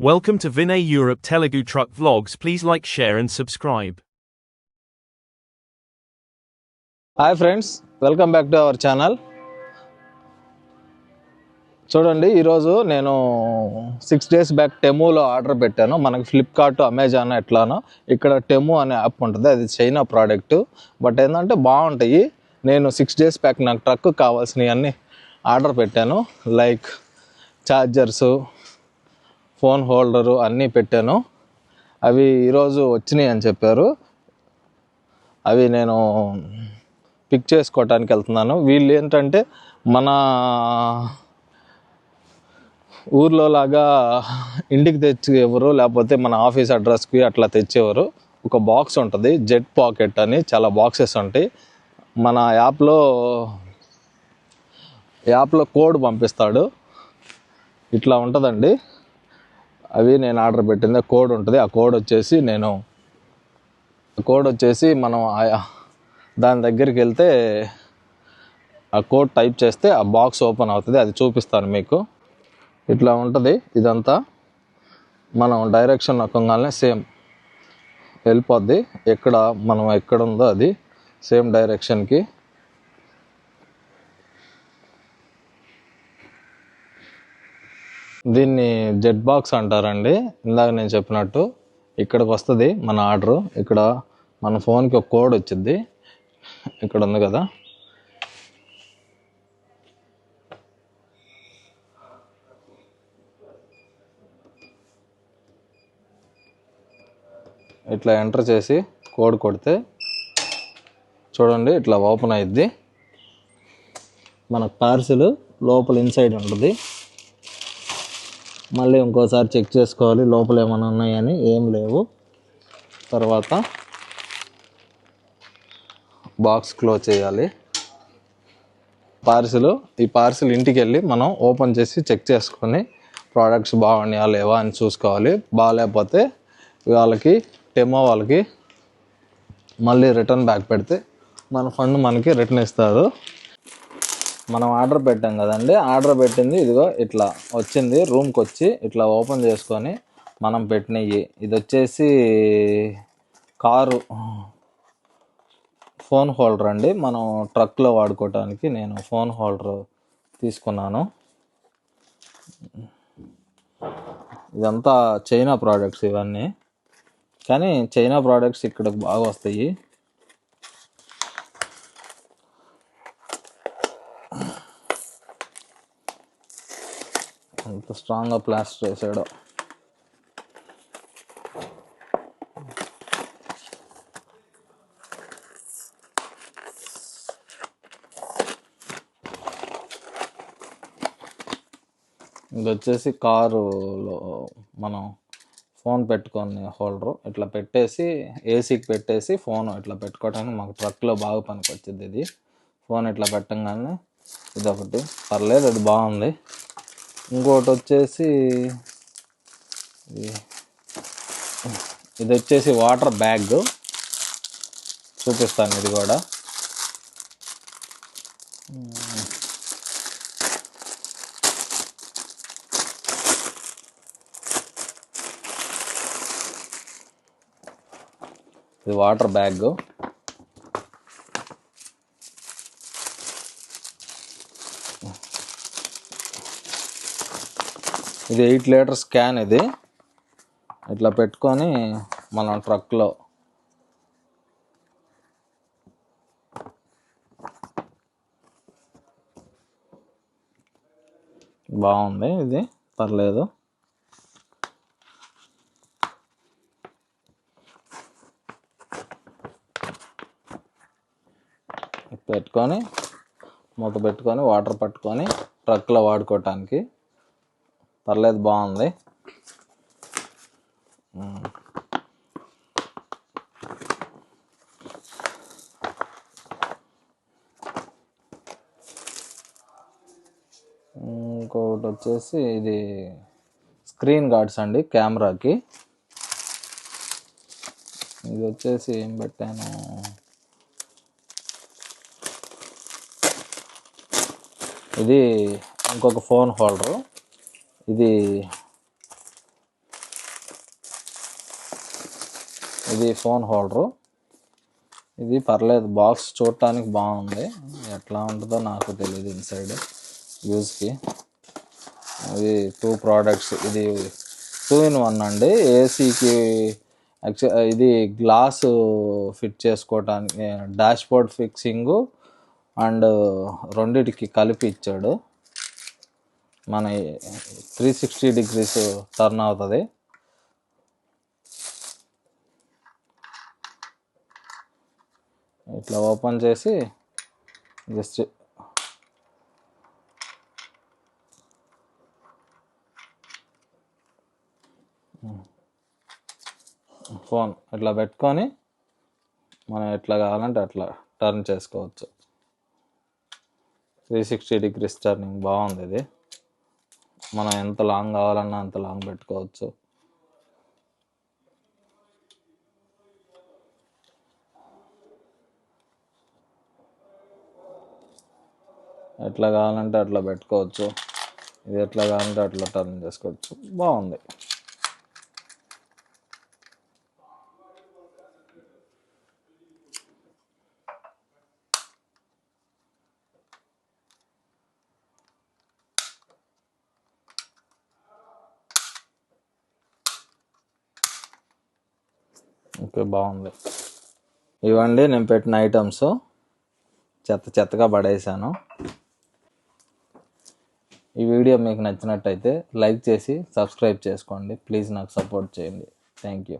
Welcome to Vinay Europe Telugu Truck Vlogs. Please like, share, and subscribe. Hi friends welcome back to our channel చూడండి ఈరోజు నేను six days back టెమోలో order పెట్టాను. మనకి Flipkart Amazon ఎట్లానో ఇక్కడ టెమో అనే యాప్ ఉంటుంది. అది చైనా ప్రోడక్ట్ బట్ ఏంటంటే బాగుంటాయి. నేను సిక్స్ డేస్ బ్యాక్ నాకు ట్రక్ కావాల్సినవి అన్నీ ఆర్డర్ పెట్టాను. లైక్ ఛార్జర్సు ఫోన్ హోల్డరు అన్నీ పెట్టాను. అవి ఈరోజు వచ్చినాయి అని చెప్పారు. అవి నేను పిక్ చేసుకోవటానికి వెళ్తున్నాను. వీళ్ళు ఏంటంటే మన ఊర్లో లాగా ఇంటికి తెచ్చి లేకపోతే మన ఆఫీస్ అడ్రస్కి అట్లా తెచ్చేవారు. ఒక బాక్స్ ఉంటుంది జెట్ పాకెట్ అని చాలా బాక్సెస్ ఉంటాయి. మన యాప్లో యాప్లో కోడ్ పంపిస్తాడు. ఇట్లా ఉంటుందండి. అవి నేను ఆర్డర్ పెట్టింది కోడ్ ఉంటుంది. ఆ కోడ్ వచ్చేసి నేను కోడ్ వచ్చేసి మనం దాని దగ్గరికి వెళ్తే ఆ కోడ్ టైప్ చేస్తే ఆ బాక్స్ ఓపెన్ అవుతుంది. అది చూపిస్తాను మీకు. ఇట్లా ఉంటుంది. ఇదంతా మనం డైరెక్షన్ నొక్కగానే సేమ్ వెళ్ళిపోద్ది. ఎక్కడ మనం ఎక్కడ ఉందో అది సేమ్ డైరెక్షన్కి దీన్ని జెట్ బాక్స్ అంటారండి. ఇందాక నేను చెప్పినట్టు ఇక్కడికి వస్తుంది మన ఆర్డర్. ఇక్కడ మన ఫోన్కి ఒక కోడ్ వచ్చింది ఇక్కడ ఉంది కదా. ఇట్లా ఎంటర్ చేసి కోడ్ కొడితే చూడండి ఇట్లా ఓపెన్ అయ్యిద్ది మన పార్సిల్ లోపల ఇన్సైడ్ ఉంటుంది. మళ్ళీ ఇంకోసారి చెక్ చేసుకోవాలి లోపల ఏమైనా ఉన్నాయని. ఏం లేవు. తర్వాత బాక్స్ క్లోజ్ చేయాలి. పార్సిల్ ఈ పార్సిల్ ఇంటికి వెళ్ళి మనం ఓపెన్ చేసి చెక్ చేసుకొని ప్రోడక్ట్స్ బాగున్నాయా లేవా అని చూసుకోవాలి. బాగాలేకపోతే వాళ్ళకి టెమో వాళ్ళకి మళ్ళీ రిటర్న్ బ్యాక్ పెడితే మన ఫండ్ మనకి రిటర్న్ ఇస్తారు. మనం ఆర్డర్ పెట్టాం కదండి ఆర్డర్ పెట్టింది ఇదిగో ఇట్లా వచ్చింది రూమ్కి వచ్చి ఇట్లా ఓపెన్ చేసుకొని మనం పెట్టినవి ఇది వచ్చేసి కారు ఫోన్ హోల్డర్ అండి. మనం ట్రక్లో వాడుకోవటానికి నేను ఫోన్ హోల్డర్ తీసుకున్నాను. ఇదంతా చైనా ప్రోడక్ట్స్ ఇవన్నీ. కానీ చైనా ప్రోడక్ట్స్ ఇక్కడ బాగా వస్తాయి అంత స్ట్రాంగ్గా ప్లాస్టర్ వేసాడు ఇది వచ్చేసి కారులో మనం ఫోన్ పెట్టుకొని హోల్డరు ఇట్లా పెట్టేసి ఏసీకి పెట్టేసి ఫోన్ ఇట్లా పెట్టుకోవడానికి మాకు ట్రక్లో బాగా పనికి వచ్చింది ఇది. ఫోన్ ఇట్లా పెట్టంగానే ఇదొకటి. పర్లేదు అది బాగుంది. ఇంకోటి వచ్చేసి ఇది- ఇది వచ్చేసి వాటర్ బ్యాగ్. చూపిస్తాను ఇది కూడా. ఇది వాటర్ బ్యాగ్. ఇది ఎయిట్ లీటర్స్ క్యాన్ ఇది. ఇట్లా పెట్టుకొని మనం ట్రక్లో బాగుంది ఇది. పర్లేదు. పెట్టుకొని మూత పెట్టుకొని వాటర్ పట్టుకొని ట్రక్లో వాడుకోవటానికి పర్లేదు బాగుంది. ఇంకొకటి వచ్చేసి ఇది స్క్రీన్ గార్డ్స్ అండి కెమెరాకి. ఇది వచ్చేసి ఏం పెట్టాను? ఇది ఇంకొక ఫోన్ హోల్డరు. ఇది ఇది ఫోన్ హోల్డరు. ఇది పర్లేదు బాక్స్ చూడటానికి బాగుంది. ఎట్లా ఉంటుందో నాకు తెలియదు ఇన్సైడ్ యూజ్కి ఇది టూ ప్రోడక్ట్స్ ఇది టూ ఇన్ వన్ అండి. ఏసీకి యాక్చువల్ ఇది గ్లాస్ ఫిట్ చేసుకోవటానికి డాష్ బోర్డ్ ఫిక్సింగు అండ్ రెండిటికి కలిపి ఇచ్చాడు. మన త్రీ సిక్స్టీ డిగ్రీస్ టర్న్ అవుతుంది. ఇట్లా ఓపెన్ చేసి జస్ట్ ఫోన్ ఇట్లా పెట్టుకొని మనం ఎట్లా కావాలంటే అట్లా టర్న్ చేసుకోవచ్చు. త్రీ సిక్స్టీ డిగ్రీస్ టర్నింగ్ బాగుంది ఇది. మనం ఎంత లాంగ్ కావాలన్నా అంత లాంగ్ పెట్టుకోవచ్చు. ఎట్లా కావాలంటే అట్లా పెట్టుకోవచ్చు. ఇది ఎట్లా కావాలంటే అట్లా టర్న్ చేసుకోవచ్చు. బాగుంది. ఓకే బాగుంది. ఇవ్వండి నేను పెట్టిన ఐటమ్స్ చెత్త చెత్తగా పడేసాను. ఈ వీడియో మీకు నచ్చినట్టయితే లైక్ చేసి సబ్స్క్రైబ్ చేసుకోండి. ప్లీజ్ నాకు సపోర్ట్ చేయండి. Thank you